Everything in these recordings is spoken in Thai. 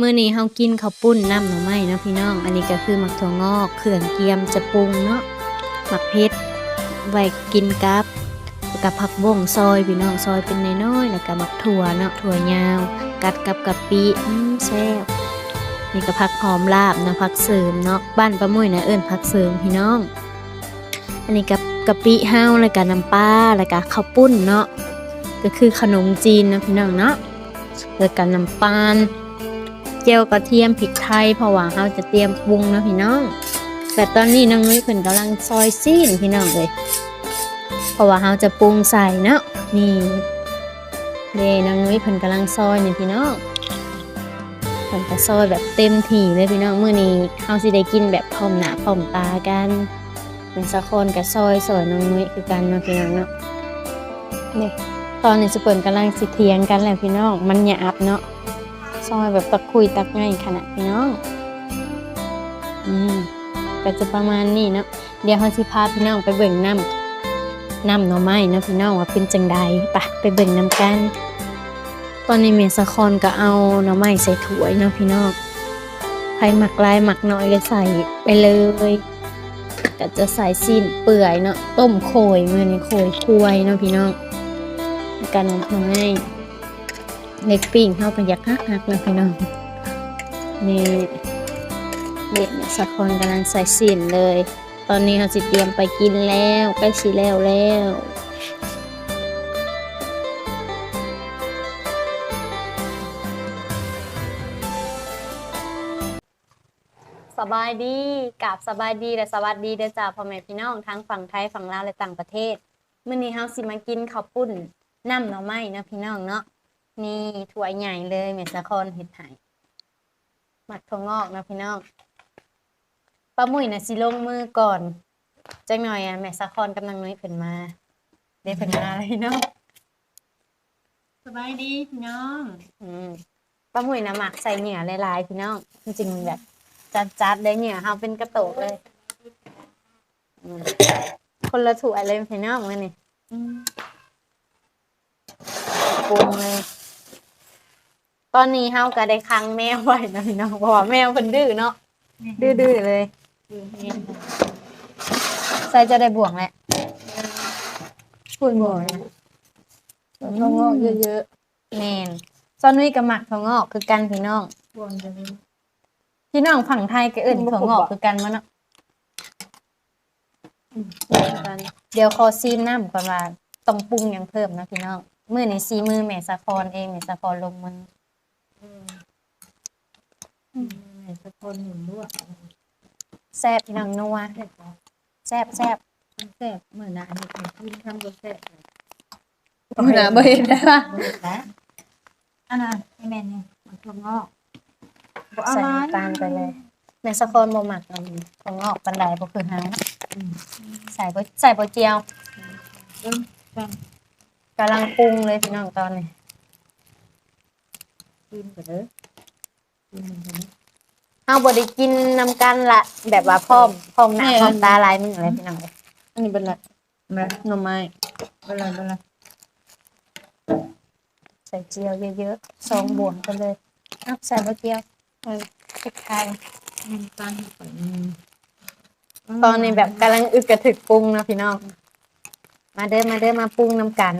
มื้อนี้เฮากินข้าวปุ้นน้ำหน่อไม้เนาะพี่น้อง อันนี้ก็คือหมักถั่วงอกเครื่องเกียมจะปรุงเนาะหมักเพชรไว้กินกับกับผักบ่งซอยพี่น้องซอยเป็นน้อยๆแล้วก็หมักถั่วเนาะถั่วยาว กัดกับกะปิอืมแซ่บนี่ก็ผักหอมลาบเนาะผักเสริมเนาะบ้านป้ามุ้ยนะเอิ้นผักเสริมพี่น้อง อันนี้กับกะปิเฮาแล้วก็น้ำปลาแล้วก็ข้าวปุ้นเนาะก็คือขนมจีนนะพี่น้องเนาะแล้วก็น้ำปาน เจียวกระเทียมพริกไทยเพราะว่าเฮาจะเตรียมปรุงนะพี่น้อง แต่ตอนนี้น้องนุ้ยเพิ่นกำลังซอยซีนพี่น้องเลย เพราะว่าเฮาจะปรุงใส่เนาะนี่เดน้องนุ้ยเพิ่นกำลังซอยนี่พี่น้องเพิ่นก็ซอยแบบเต็มที่เลยพี่น้องมื้อนี้เฮาสิได้กินแบบพร้อมหน้าพร้อมตากันเป็นสักคนกับซอยสวยน้องนุ้ยคือกันเนาะพี่น้องเนาะนี่ตอนนี้สเปิ่นกำลังสิเทียงกันแหละพี่น้องมันหยาบเนาะ ซอยแบบตะคุยตักง่ายขนาดพี่น้องอืมก็จะประมาณนี้เนาะเดี๋ยวเขาสิพาพี่น้องไปเบิ่งน้ำน้ำหน่อไม้นะพี่น้องว่าเป็นจังใดไปไปเบิ่งน้ำกัน ตอนนี้เมสคอนก็เอาหน่อไม้ใส่ถ้วยนะพี่น้องใครหมักลายหมักน้อยก็ใส่ไปเลยก็จะใส่ซีนเปื่อยเนาะต้มโขยมือนี้โขยควยเนาะพี่น้องกันทำง่าย เล็กปิ้งเข้ากันยักหักหักๆเนาะพี่น้องนี่เด็กเนี่ยสักคนกำลังใส่ซีนเลย ตอนนี้เขาสิเตรียมไปกินแล้วใกล้สิแล้วแล้วสบายดีกับสบายดีและสวัสดีเด้อจ้าพ่อแม่พี่น้องทั้งฝั่งไทยฝั่งลาวและต่างประเทศมื้อนี้เฮาสิมากินข้าวปุ้นน้ำหน่อไม้เนาะพี่น้องเนาะ นี่ถ้วยใหญ่เลยแม่สะคอนเฮ็ดให้หมักถั่วงอกเนาะพี่น้องป้ามุ้ยน่ะสิลงมือก่อนจังหน่อยอะแม่สะคอนกำลังน้อยเพิ่นมาเด้เพิ่นมาเลยเนาะสบายดีพี่น้องอืมป้ามุ้ยน่ะหมักใส่เหงื่อหลายๆพี่น้องจริงๆแบบจัดๆเลยเหงื่อเฮาเป็นกระโตกเลยอืมคนละถั่วเลยพี่น้องมื้อนี้ปรุงเลย ตอนนี้เฮาก็ได้ค้างแมวไว้นะพี่น้องเพราะว่าแมวเพิ่นดื้อเนาะดื้อๆเลย ใส่จะได้บ่วงแหละพูดบ่อยงอกงอกเยอะแม่นซอนนุ้ยกับหมักถั่วงอกคือกันพี่น้องๆบวมจะมีพี่น้องฝั่งไทยก็เอื่นถั่วงอกคือกันมาเนาะเดี๋ยวขอซีมน้ำก่อนว่าต้องปรุงหยังเพิ่มนะพี่น้องมือในซีมือแม่สะพรเองแม่สะพรลงมือ ไหนสะพอนหนุนด้วยแซ่บพี่น้องนัวแซ่บปะแซ่บแซ่บแซ่บเหมือนนะเห็ดให้กินทำก็แซ่บเลยมือนะบ่เห็นได้ปะนะอันน่ะไอแมนเนี่ยมันถั่วงอกบ่เอาใส่มาน้ำตาลไปเลยแม่สะพรบ่หมักอันถั่วงอกปันไดบ่คือหาใส่บ่ใส่บ่เจียวเริ่มกันกำลังปรุงเลยพี่น้องตอนนี้ กินกันเลยกินกัน เลยเอาบ่ได้กินนำกันละแบบว่าพร้อมพร้อมหน้าพร้อมตาหลายมื้อเลยพี่น้องเลยอันนี้เป็นไรนะหน่อไม้เป็นไรเป็นไรใส่เจียวเยอะๆสองบวงกันเลยเอาใส่บะเจียวเออพริกไทยน้ำตาลก่อนตอนนี้แบบกำลังอึกกระถึกปรุงนะพี่น้อง มาเด้อมาเด้อมาปรุงน้ำกัน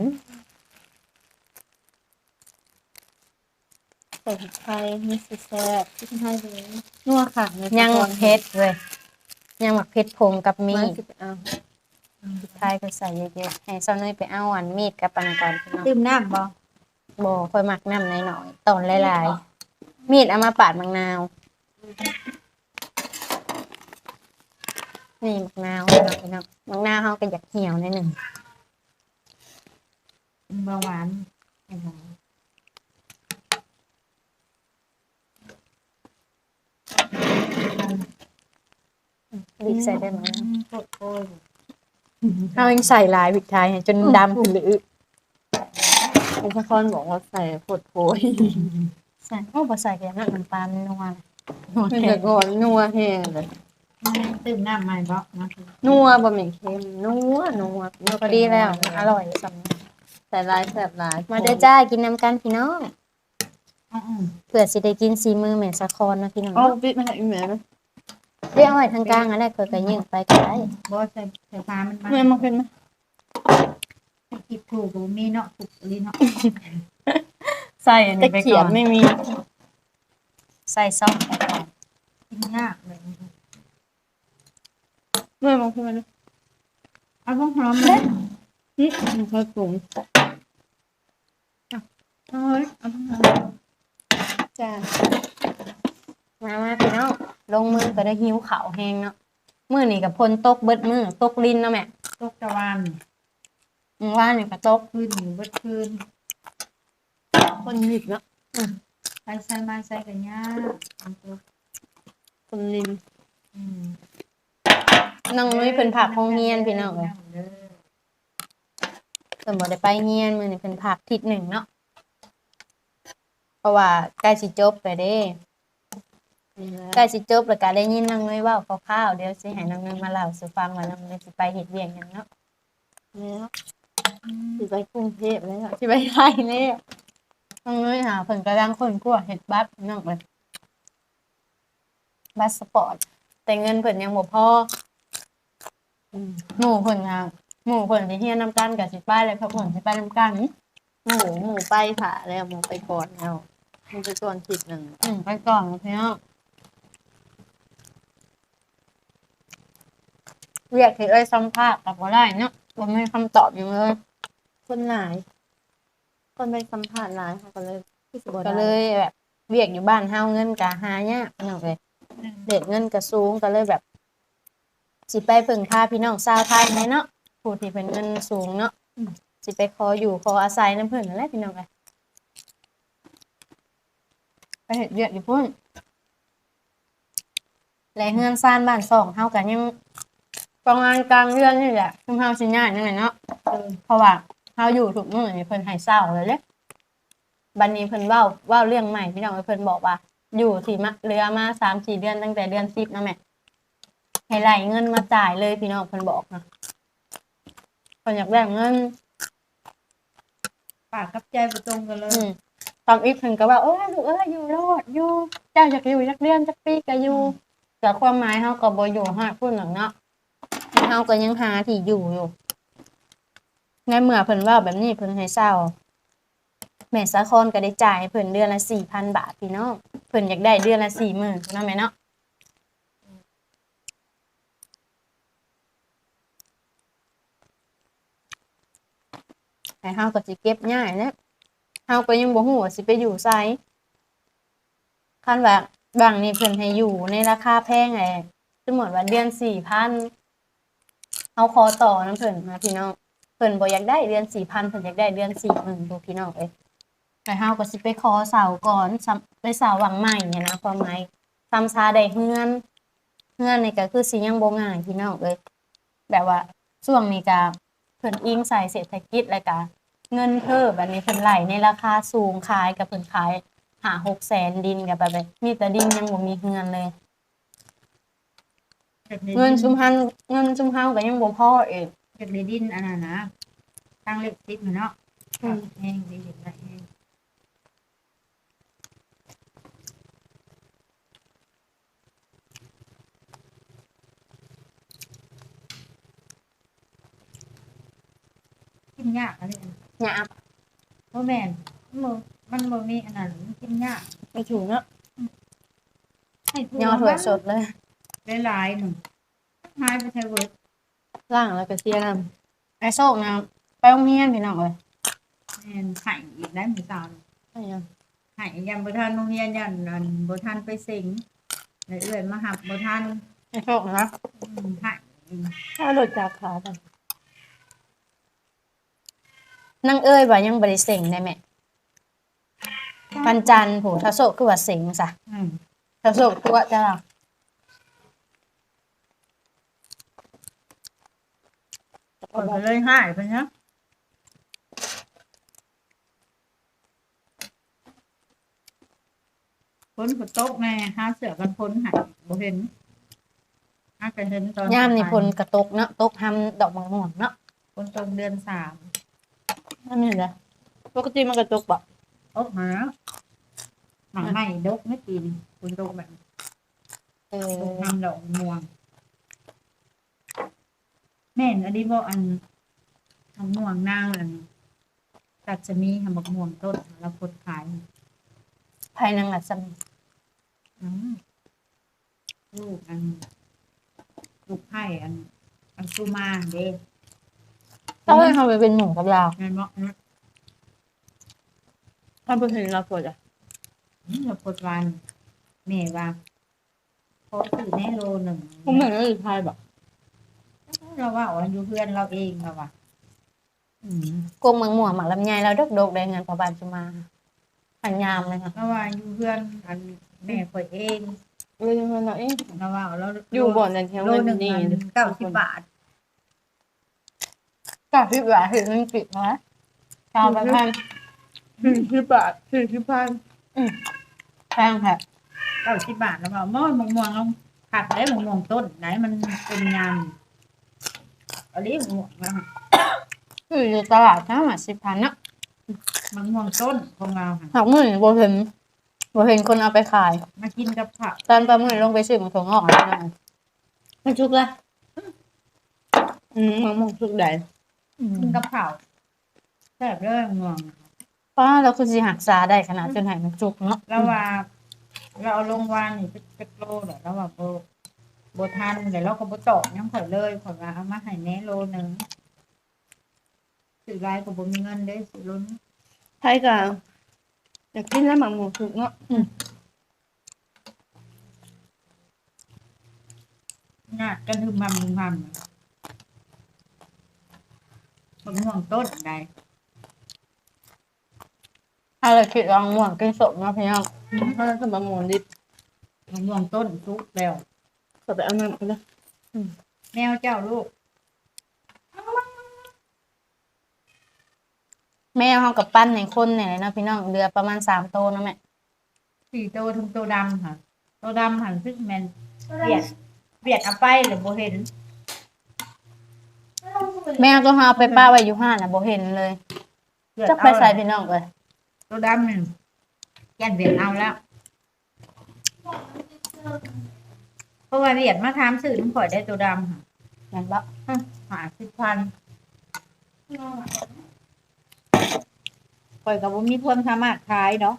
ส่พริกไทยมีสีแซ่บพริกไทยเลยนัวค่ะยังเผ็ดเลยยังหมักเผ็ดผงกับมีมีดดเอาพริกไทยก็ใส่เยอะๆให้ซ้อนน้อยไปเอาอันมีดกับปันก่อนพี่น้องตื่มน้ำบ่บ่ค่อยหมักน้ำน้อยๆตอนหลายๆมีดเอามาปาดมะนาวนี่มะนาวพี่น้องพี่น้องมะนาวเขาก็อยากเหี่ยวนิดหนึ่งเบาหวาน บีบใส่ได้ไหมโคตรโอ้ยเรายังใส่ลายพริกไทยให้จนดำขึ้นหรือเป็นสะคอนบอกว่าใส่โคตรโอยใส่โอ้บ่ใส่แกงน้ำปลามันนัวนะนัวเป็นแท้แต่ก่อนนัวแห้งเลยตื่มน้ำใหม่บ่นะนัวบะหมี่เค็มนัวนัวนัวพอดีแล้ว อร่อยสำใส่ลายแสบลาย มาเด้อจ้ากินน้ำกันพี่น้องอ๋อเพื่อสิได้กินซีมือแม่สะคอนเนาะพี่น้องเอาเนาะปิดมาให้อีแม่นะ เรียกเอาไว้ทางกลางอันแรกเพิ่นก็ยิงไปก็ได้บ่ใส่ใส่ฟ้ามันมาแม่มาเป็นไหมคิดถูกบ่มีเนาะถูกอีหลีเนาะใส่อันนี้ไปตะเกีก่ยอบนไม่มีใส่ซองไปก่อนกินยากเลยแม่มาเป็นไหมนะเอาพวกหอมเลยอืมมันค่อยปรุงเอ้ยเอาพวกหอมจ้า มามาพี่น้องลงมือก็ได้หิวข้าวแห้งเนาะมื้อนี้ก็พลตกเบิดมือตกลิ้นเนาะแม่ตกตะวันมื้อวานนี่ก็ตกคืนอยู่เบิดคืนคนหยิบเนาะใส่ใส่มาใส่กันยากเอาตัวคนลิมอืมน้องนุ้ยเพิ่นผักโรงเรียนพี่น้องเอ้ยเด้อเพิ่นบ่ได้ไปเรียนมื้อนี้เพิ่นพักทิศหนึ่งเนาะเพราะว่าใกล้สิจบไปเด้นี่แหละ ใกล้สิจบแล้วก็ได้ยินน้องนุ้ยเว้าคร่าวๆเดี๋ยวสิให้น้องนุ้ยมาเล่าสู่ฟังว่าน้องนุ้ยสิไปเฮ็ดเวียกหยังเนาะแล้วสิไปกรุงเทพเลยค่ะสิไปไทยแน่น้องนุ้ยหาเพิ่นกำลังคนกลัวเฮ็ดบัตรน้องเอ้ยบัตรสปอร์ตแต่เงินเพิ่นยังบ่พออืมหมู่เพิ่นอะหมู่เพิ่นสิเฮียนนํกันก็สิไปแล้วเพราะเพิ่นสิไปนํกันหมูหมูไปผ่าแล้วหมูไปก่อนแล้วหมูไปก่อนทิศหนึ่งอืมไปก่อนพี่น้อง เรียกที่เอ้ยสัมภาษณ์กับบ่ได้เนาะบ่มีคำตอบอยู่เลย คนหลาย คนไปสัมผัสหลายเขาก็เลยที่สิบก็เลยแบบเวียกอยู่บ้านเฮาเงินก็หายากพี่น้องเอ้ยเด็กเงินก็สูงก็เลยแบบ สิไปพึ่งพาพี่น้องชาวไทยไหมเนาะผู้ที่เป็นเงินสูงเนาะอืมสิไปขออยู่ขออาศัยน้ำเพิ่นนั่นแหละพี่น้องเอ้ยไปเฮ็ดเวียกอยู่พุ่นและเฮือนซ่านบ้านสองเฮากันยัง ประมาณกลางเดือนนี่แหละคือเฮาสิย้ายนั่นแหละเนาะเออเพราะว่าเฮาอยู่ทุกมื้อนี่เพิ่นให้เศร้าเลยเด้บัดนี้เพิ่นเว้าเว้าเรื่องใหม่พี่น้องเพิ่นบอกว่า อยู่ที่มะเรือมา3-4เดือนตั้งแต่เดือน10นะแม่ให้ไหลเงินมาจ่ายเลยพี่น้องเพิ่นบอกนะเพิ่นอยากได้เงินปากกับใจบ่ตรงกันเลยอืมตอนอีกเพิ่นก็ว่าโอ้ยลูกเอ้ยอยู่รอดอยู่เจ้าอยากอยู่จักเดือนจักปีก็อยู่แต่ความหมายเฮาก็บ่อยู่ฮอดพุ่นหรอกเนาะ เฮาก็ยังหาที่อยู่อยู่ ในเมื่อเพิ่นว่าแบบนี้เพิ่นให้เศร้า แม่สาคอนก็ได้จ่ายให้เพิ่นเดือนละสี่พันบาทพี่น้องเพิ่นอยากได้เดือนละสี่หมื่นเนาะแม่เนาะแต่เฮาก็สิเก็บง่ายนะเฮาก็ยังบ่ฮู้ว่าสิไปอยู่ไสคันว่าบางนี่เพิ่นให้อยู่ในราคาแพงไอ้สมมติว่าเดือนสี่พัน เฮาขอต่อนํเพิ่นนะพี่น้องเพิ่นบ่อยากได้เดือนสี่พันเพิ่นอยากได้เดือนสี่หมื่นดูพี่น้องเอ้ยแต่เฮาก็สิไปขอเสาก่อนซ้ำไปเสาหวังใหม่เนี่ยนะความหมายซ้ำซาได้เฮือนเฮือนนี่ก็คือสิยังบ่ง่ายพี่น้องเอ้ยแบบว่าช่วงนี้ก็เพิ่นอิงใส่เศรษฐกิจแล้วก็เงินเพิ่มแบบนี้เพิ่นไหลในราคาสูงขายกับเพิ่นขายหา6แสนดินกับแบบมีแต่ดินยังบ่มีเฮือนเลย เงินชุมหันเงินชุมเฮาก็ยังบ่พออีกเก็บในดินอันนั้นนะตั้งเล็กติดมันเนาะแห้งดีเห็นได้แห้งกินยากอะไรหยาบเพราะแม่นมันบ่มันบ่มีอันนั้นมันกินยากไม่ถูกเนาะให้ผู้ยอถั่วสดเลย หลายๆหนึ่งหายไปใช้เวิร์ดล่างแล้วก็เสียน้ไอ้โชคนะไปโรงเรียนพี่น้องเอ้ยแม่นไข่อีกได้หมือสาวำอะไรอย่างไข่ยันบ่ทันโรงเรียนยันอันบ่ทันไปสิงเลยเอื้อยมาหับบ่ทันไอ้โชคนะอืมไข่ถ้าหลุดจากขากันนั่งเอ้ยว่ายังบริเซ็งได้ไหมปันจันทร์ผู้ทาโศกคือว่าเซ็งซะอืมทาโศกคือว่าจะล่ะ คนก็เลยหายไปเนาะพ้นฝนตกแม่หาเสือกันพ้นหายบ่เห็นหากันเห็นตอนย่ามนี่พลกระตกเนาะตกทำดอกมะม่วงเนาะพ้นตกเดือนสามนั่นนี่แหละปกติมันกระจกแบบโอ้หาหมักไหม้ดกไม่กินคุณดกแบบเออกน้ำดอกม่วง แม่นอันนี้บอกอันทำม่วงนางอันตัดจะมีทำบักม่วงต้นแล้วพดขายภายในอัศมีอืมลูกอันลูกไผ่อัน อันซูมาเด้ต้องให้ทำไปเป็นหมูกับเรางานบอกนะถ้าเป็นเห็นเราปวดอะอืมเราพดวันแม่ว่าพอถือแน่โลหนึ่ง ผมเหมือนเราอยู่ไทยแบบ เราว่าอ๋ออยู่เพื่อนเราเองเราว่ากงเมืองหมวหมักลำไยเราดกดกๆได้เงินพอบานจะมาพันยามเลยค่ะเราว่าอยู่เพื่อนอันแม่ข่อยเองเรื่องเงินเราเองเราว่าเราอยู่บ่อนนั่นเที่ยวโลเงินหนึ่งดีพันเก้าสิบบาทกับพี่บาทถึงเงินปิดนะชาวประพันสี่สิบบาทสี่สิบพันแพงค่ะเก้าสิบบาทแล้วว่าม่อนมะม่วงเราผัดได้มะม่วงต้นไหนมันเป็นยำ อันนี้มะม่วงนะคะคืออยู่ตลาดนะหมาสิบพันเนาะมะม่วงต้นของเราค่ะหักหมื่นบ่เห็นบ่เห็นคนเอาไปขาย มากินกับผักตอนประมื่นลงไปซื้อมันถั่วงอกนะมันชุกละอืมมันมองชุกได้กินกับเผาแซ่บเลยมะม่วงป้าเราคือสิหักษาได้ขนาดจนใหายมันจุกเนาะแล้วว่า เราเอาลงวานนี่เป็นเป็นโลเดี๋ยวเราว่าโบโบทันเดี๋ยวเราก็โบตอกยังข่อยเลยข่อยว่าเอามาให้แน่โลหนึ่งซื้อไรก็บ่มีเงินได้ซื้อล้นใช่กันอยากกินแล้วหมักหมูชุกเนาะงาดกันคือมัมมัมมะม่วงต้นใดถ้าเราคิดลองม่วงกินสมเนาะพี่น้องเพราะนั่นคือมะม่วงดิบมะม่วงต้นทุกแล้ว ก็ไปเอามาเลยแมวเจ้าลูก แม่เขากับปั้นในคนเนี่ยเลยเนาะพี่น้องเดือประมาณสามโตวนะแม่สี่ตัวถึงตัวดำค่ะตัวดำหันซึ่งแมนเบียดเบียดเอาไปหรือโบเห็น แม่ก็เอาไปป้าไว้อยู่ห้าน่ะบ่เห็นเลยเบียดจักเอาไปใส่พี่น้องเลยตัวดำหนึ่งแกนเบียดเอาแล้ว เพราะว่าเบียดมาทำสื่อน้ำข่อยได้ตัวดำค่ะนั่นละหาสิบพันข่อยกับว่ามีคนสามารถขายเนาะ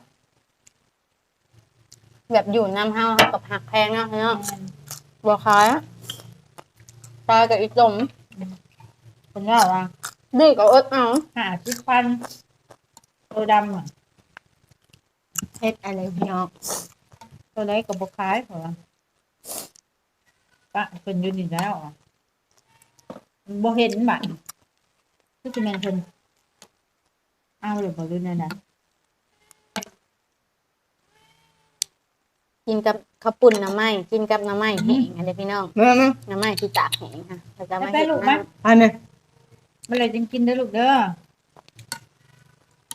แบบอยู่น้ำห้าเขากับหักแพงเนาะพี่น้องบ่ขายอะตายกับอีกจมคนว่าว่าดื้อกับเอิดเอาหาสิบพันตัวดำอะเฮ็ดอะไรพี่น้องตัวไหนกับบคล้ายเขาว่า ปะเป็นอยูนี่แล้วอะบ่เห็นบัตรคือจะแมนเพิ่นเอาหรือบ่รู้นั่นนะกินกับข้าวปุ่นน้ำไหม้กินกับน้ำไหม้แห้งอันนี้พี่น้องแม่แม่น้ำไหม้ที่ตากแห้งค่ะแล้วก็มาไปเฮ็ดลูกมั้น้ยอันนี้มันเลยจึงกินได้อลูกเด้อำ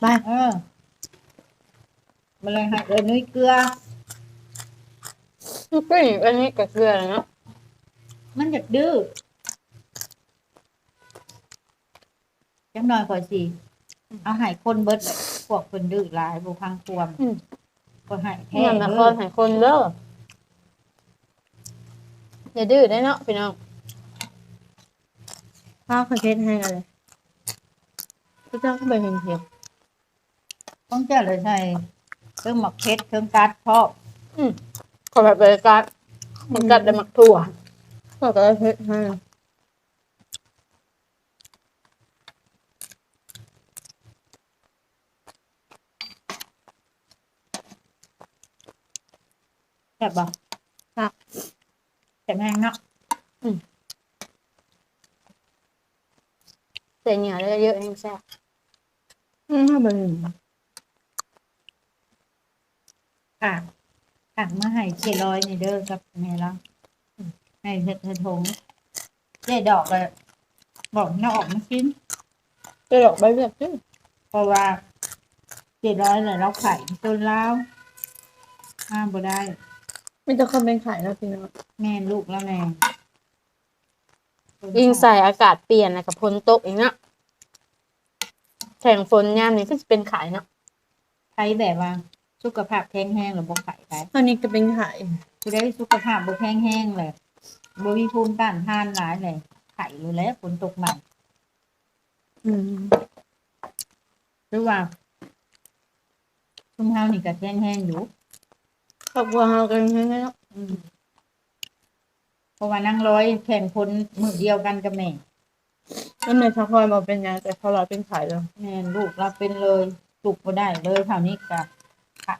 ไปเออมันเลยให้เอ้ยนุ้ยเกลือก็อย่างอันนี้กับเกลือเลยเนาะ มันอยากดื้อจังหน่อยก่อนสิเอาใหายคนเบิดเลยพวกคนดื้อหลายบุพังควมก็ใหายแท้เหมือนละคเด้รอใหายคนเด้ออย่าดื้อได้เนาะพี่น้องข้าวคอนเทนต์ให้กันเลยพี่เจ้าก็ไปเห็นเพียงต้องเจ้าเลยใช่เครื่องหมักเพชรเครื่องกัดเพาะขอแบบบริการมันกัดได้หมักถั่ว ก็ก็เฮ็ดให้แบบบ่แต่แมงเนาะใส่เหนียวได้เยอะแห้งแซ่บอืมถ้าเป็นค่ะค่ะมาให้เจ็ดร้อยนี่เด้อกับแม่ละ ให้เห็ดเห็ดถงเจ๊ดอกเลยบอกน้าออกมากินจะดอกใบแบบนี้เพราะว่าเจ็ดร้อยเลยเราไข่จนแล้วห้ามบ่ได้ไม่ต้องเข้าเป็นไข่แล้วพี่น้องแม่ลูกแล้วแม่ยิงใส่อากาศเปลี่ยนนะกับฝนตกอีกเนาะแข่งฝนยามนี้ก็จะเป็นไข่เนาะใช้แบบว่าสสุขภาพแข็งแรงหรือบ่ไข่ได้ตอนนี้ก็เป็นไข่คือได้สุขภาพบ่แข็งแรงเลย บ่มีภูมิต้านทานหลายเลยไข่อยู่แล้วฝนตกใหม่ อืมหรือว่าชุมเฮานี่ก็แข็งแรงอยู่ครอบครัวเรากันใช่ไหมเนาะอืมเพราะว่านั่งร้อยแข่งคนมือเดียวกันกับแม่แล้วแม่ชาวคอยมาเป็นยังแต่เขาเราเป็นไข่เลยแม่ลูกเราเป็นเลยลูกบ่ได้เลยเท่านี้กับขะ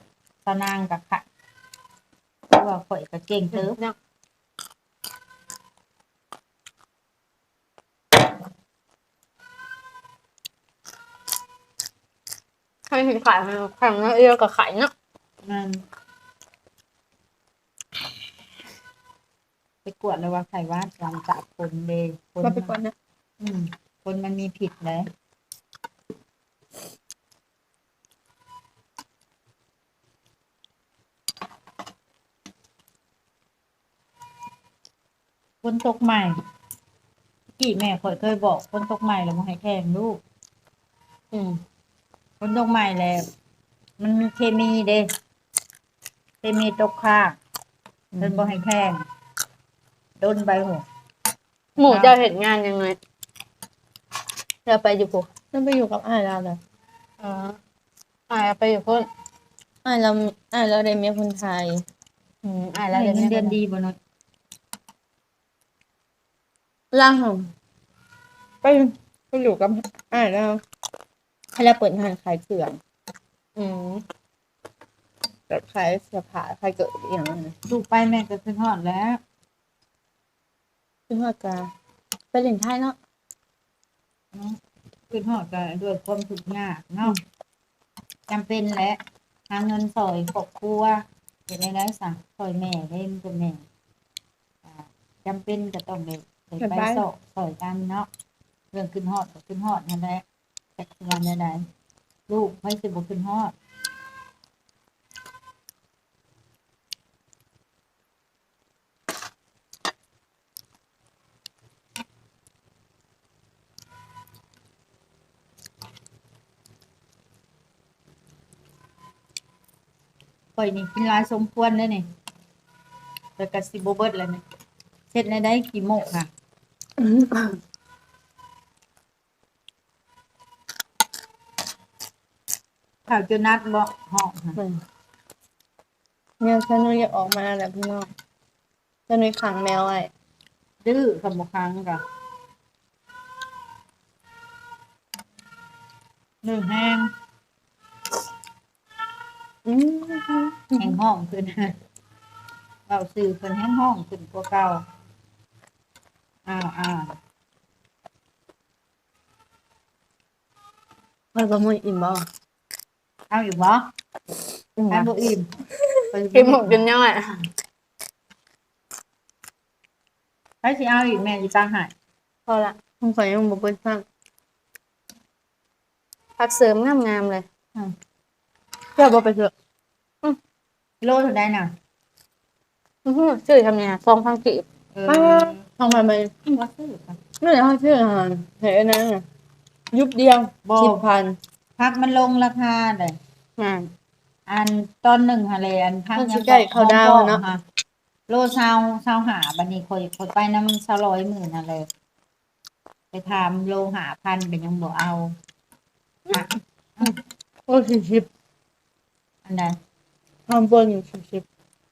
ตะนางกับขะเพราะว่าข่อยก็เก่งเติบเนี่ย ใครเห็นไข่แข่งเอียวกับไข่เนาะนั่นไปกวดเลยว่าไข่วาดหลังจากคนเดยคนมาไปก่อนนะอืมคนมันมีผิดเลยคนตกใหม่กี่แม่ข่อยเคยบอกคนตกใหม่แล้วมาให้แข่งลูก อืม คนตกใหม่แล้ว มันมีเคมีเด้เคมีตกค้างเดินบ่ให้แข่งโดนใบหัวหมูจะเห็นงานยังไงจะไปอยู่ปุ๊ต้องไปอยู่กับอ้ายเราเลยอ๋ออ่าไปอยู่พุ่นอ้ายเราอ้ายเราได้เมียคนไทย อืมอ่าอะแล้วไรเดี๋ยวเงินเดือนดีบ่เนาะล่างของไปไปอยู่กับอ้ายเรา ให้เราเปิดห้างขายเครื่องอืมแบบขายเสื้อผ้าขายเกิดอย่างนั้นนะลูกไปแม่ก็ขึ้นฮอดแล้วซึ่งว่ากาไปเล่นไทยเนาะเนาะขึ้นฮอดก็ด้วยความทุกข์ยากเนาะจำเป็นแหละหาเงินสอยครอบครัวเฮ็ดได้ได้สั่งสอยแม่ได้มันเป็นแม่อ่าจำเป็นก็ต้องได้ได้ไปสอบสอยกันเนาะเรื่องขึ้นฮอดก็ขึ้นฮอดนั่นแหละ แต่สิว่าแนวใดๆลูกไม่สิบขึ้นฮอดข่อยนี่กินลายสมควรเลยนี่แต่กะสิบ่เบิดแล้วนี่เฮ็ดในได้กี่โมงค่ะ ข่าวจนนัดบ่ห้องค่ะเนี่ยฉันนุ้ยอยากออกมาแหละพี่น้องฉันนุ้ยขังแมวไว้ดื้อคำบ่ครั้งกะหนึ่งแห้งอืมแห้งห้องขึ้นเบาสื่อเพิ่นแห้งห้องขึ้นกว่าเก่าอ้าวอ้าวมันก็มุ่ยอิ่มบ่ เอาอยู่บ่อิ่มถ้านะบ่อิ่มไปกินหมูกินย่อยถ้าสิเอาอีกแม่สิตั้งให้พอละผมขอยังบ่เปิดฟังพักเสริมงามๆเลยเพื่อบ่ไปเถอะโลเท่าใดน่ะอื้อหือชื่อทำไงซองพังกีบเออทำไมไปว่าซื้อค่ะไม่ได้เขาชื่ออาหารเห็นนะยุบเดียวบ่สิบพันพักมันลงราคาเลย งานอันตอนหนึ่งฮะเลยอันพักมันยัสิงใกล้เข้าดาวน์เนาะฮะโลซาวซาวหาบันนี้คอยคอยไปน้ำซาวร้อยหมื่นอะไรไปทำโลหาพันเป็นยังบ่เอาอะโอ้สี่สิบอันนั้นทำบนอยู่สี่สิบ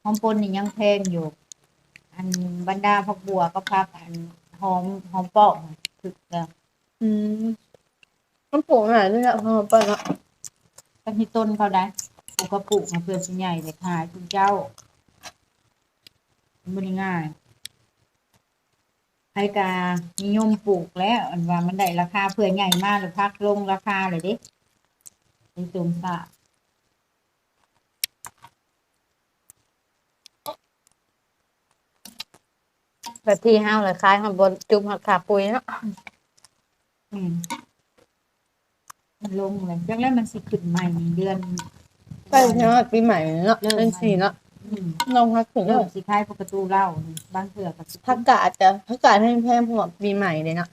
หอมปนนี่ยังแพงอยู่ อันบรรดาผักบัวก็พักอันหอมหอมปอกถึกแล้วอืมมันปลูกหายด้วยละพอไปละ ก็ที่ต้นเขาได้ปลูกก็ปลูกมาเพื่อสิใหญ่เลยขายคุณเจ้ามันบ่ได้ง่ายไผกานิยมปลูกแล้วอันว่ามันได้ราคาเผื่อใหญ่มากหรือพักลงราคาเลยเดิในตุ่มสะแบบที่ห้าวเลยคล้ายข้างบนจุ่มหักขาปุยเนาะอืม มันลงเลยจังแล้วมันสิขึ้นใหม่นี่เดือนใกล้เนาะปีใหม่เนาะเดือนสี่เนาะอืมลองพักถึงเริ่เริ่มสิคล้ายปกตูเหล่านี่บางเถื่อกับสิพักกาดจะพักกาดให้แพงพวกปีใหม่เลยเนาะ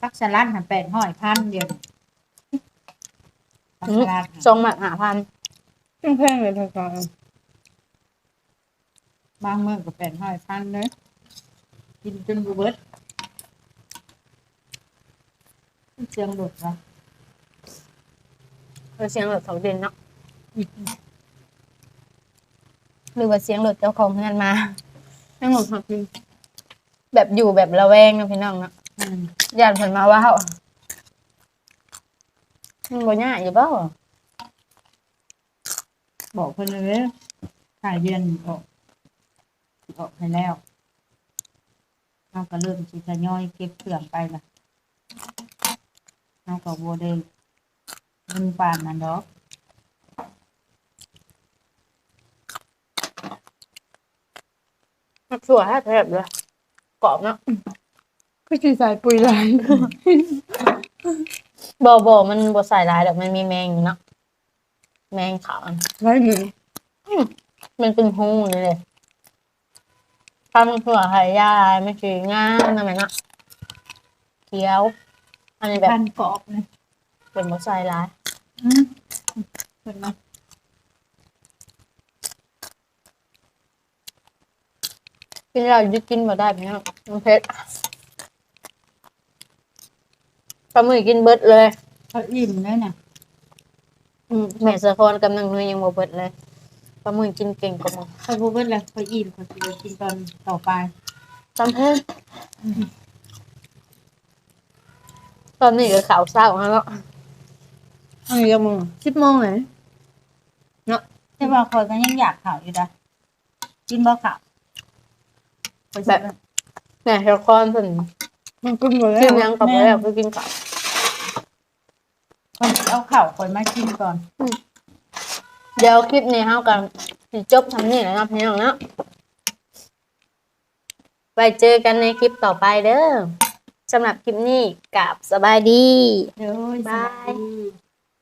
สักสลัดหันแปดห้อยพันเดียวสักสลัดซองหมักหาพันยังแพงเลยภาษาบางเมื่อก็แปดห้อยพันเลยกินจนบูเบิด เสียงหลุดวะเออเสียงรถเขาเด่นเนาะหรือว่าเสียงรถเจ้าของเงินมาให้หมดหักดินแบบอยู่แบบระแวงเนาะพี่น้องเนาะอืมญาติเพิ่นมาว่าเฮามันบ่ยากอยู่เบ่าบอกเพิ่นเลยถ่ายเดือนออกออกให้แล้วเราก็เริ่มสิทยอยเก็บเครื่องไปละเราก็บัวเดงเงินปานนั่นดอกมักชั่วฮะแทบเลยกรอบเนาะก็คือสายปุ๋ยลายบ่บ่มันบ่ใส่หลายดอกมันมีแมงอยู่เนาะแมงขาวไว้หนึ่งมันเป็นหูนี่เลยทำถั่วไข่ยาไม่คืองามนะแม่เนาะเคี้ยว อันนี้แบบพันกรอบเลยเป็นบ่ใส่หลายอืมเพิ่นมากินแล้วหยุดกินบ่ได้พี่น้องมันเผ็ดปลาหมึกกินเบิดเลยเขาอิ่มเลยเนี่ยอืมแม่สะคอนกับนางนุ้ยยังบ่เบิดเลยปลาหมึกกินเก่งกว่าหมึงเขาบูเบิดแล้วเขาอิ่มเขาจะไปกินตอนต่อไปตอนเพิ่น ตอนนี้ก็ข่าวเศร้าแล้วอันนี้จะมึงสิบโมงไหนแต่ว่าคอยก็ยังอยากข่าวอยู่นะกินบ่ข่าวข้อยสิแบบแม่สะคอนเพิ่นมันกุ้งหมดแล้กินวยังกับบ่แล้วคือกินข้าวคนเอาข่าวคนมากินก่อน เดี๋ยวคลิปนี้เฮากันสิจบทำนี่แหละนะพี่น้องเนาะไปเจอกันในคลิปต่อไปเด้อ สำหรับคลิปนี้กับสบายดีเด้อบ๊าย สวัสดี